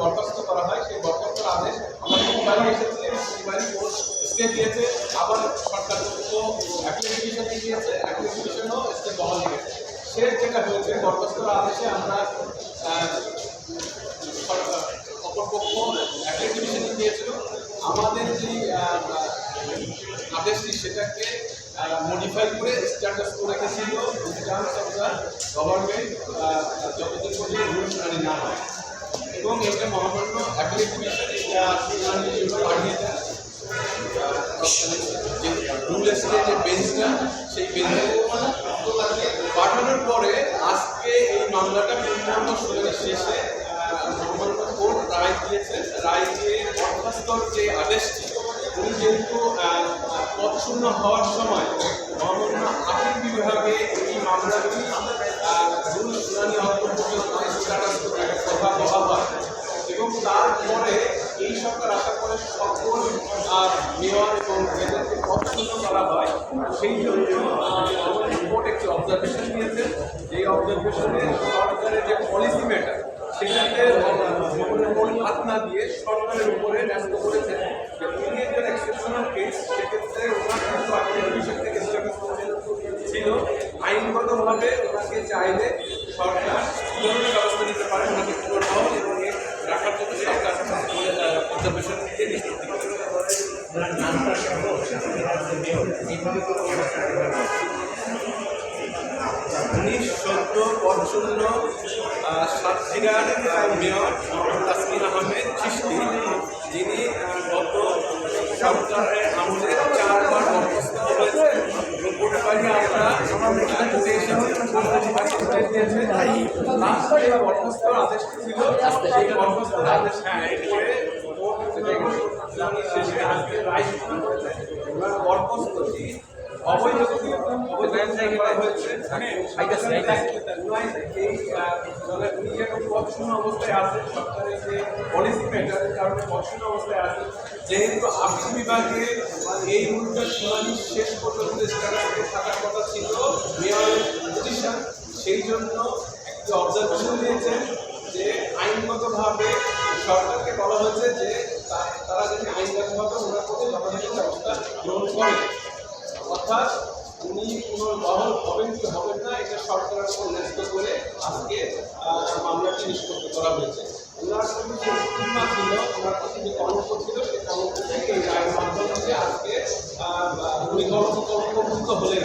বরখাস্ত করা হয়, সেই বরখাস্তর আদেশ আমরা তিনবারই এসেছে কোর্ট স্টে দিয়েছে, আবার সরকার পক্ষ অ্যাপ্লিকেশন দিয়েছে অ্যাপ্লিকেশনও স্টে বহাল রেখেছে সে যেটা হয়েছে, বরখাস্তর আদেশে আমরা অপরপক্ষ অ্যাপ্লিকেশন দিয়েছিল। আমাদের যে আদেশটি সেটাকে মডিফাই করে স্ট্যাটাস করে রেখেছিল গভর্নমেন্ট যতদিন পর্যন্ত রুল না হয়। এবং এটা মহামান্য যে বেঞ্চটা সেই বেঞ্চে পাঠানোর পরে আজকে এই মামলাটা পূর্ণাঙ্গ শুনানি শেষে মহামান্য কোর্ট রায় দিয়েছে। রায় দিয়ে বরখাস্তর যে আদেশটি উনি যেহেতু আহ, শূন্য হওয়ার সময় মহামান্য আপিল বিভাগে এই মামলাটি আহ, রুল শুনানি পর্যন্ত স্ট্যাটাস কথা তারপরে এই সরকার আসার পরে সকল মেয়র এবং এদেরকে পছন্দ করা হয়। সেই জন্য কোর্ট একটি অবজারভেশন নিয়েছে। এই অবজারভেশনে সরকারের যে পলিসি ম্যাটার সেটাতে হাত না দিয়ে সরকারের উপরে ন্যস্ত করেছে। যে উনি একজন এক্সেপশনাল কেস সেক্ষেত্রে ওনার কিন্তু আগে থেকে ছিল। আইনগতভাবে ওনাকে চাইলে সরকার ব্যবস্থা উনি সদ্য পছন্দ সাতক্ষীরার মেয়র তাসমিন আহমেদ চিস্তি যিনি গত সরকারের আমলে চারবার বরখাস্ত হয়েছে কোর্ট আমরা কোর্ট শুনানি শেষে আজকে রায় ঘোষণা করেছে এবার বরখাস্তটি অবৈধ অবৈধ করা হয়েছে এই আহ, দলে উনি যেন পছন্দ অবস্থায় আছে সরকারের যে পলিসি ম্যাটারের কারণে পছন্দ অবস্থায় আছে যেহেতু আপিল বিভাগে এই রুলটা শুনানি শেষ পর্যন্ত থাকার কথা ছিল সেই জন্য একটি অবজারভেশন দিয়েছেন যে আইনগতভাবে সরকারকে বলা হয়েছে যে তারা যদি আইনগতভাবে ওনার প্রতি ব্যবস্থা গ্রহণ করে। অর্থাৎ উনি কোনো বহল হবেন কি হবেন না, এটা সরকারের উপর ন্যস্ত করে আজকে মামলাটি নিষ্পত্তি করা হয়েছে। ওনার প্রতি যে স্টিগমা ছিল, ওনার প্রতি যে কলঙ্ক ছিল সেই কলঙ্ক থেকে এই রায়ের মাধ্যমে আজকে উনি কলঙ্ক কলঙ্কমুক্ত হলেন।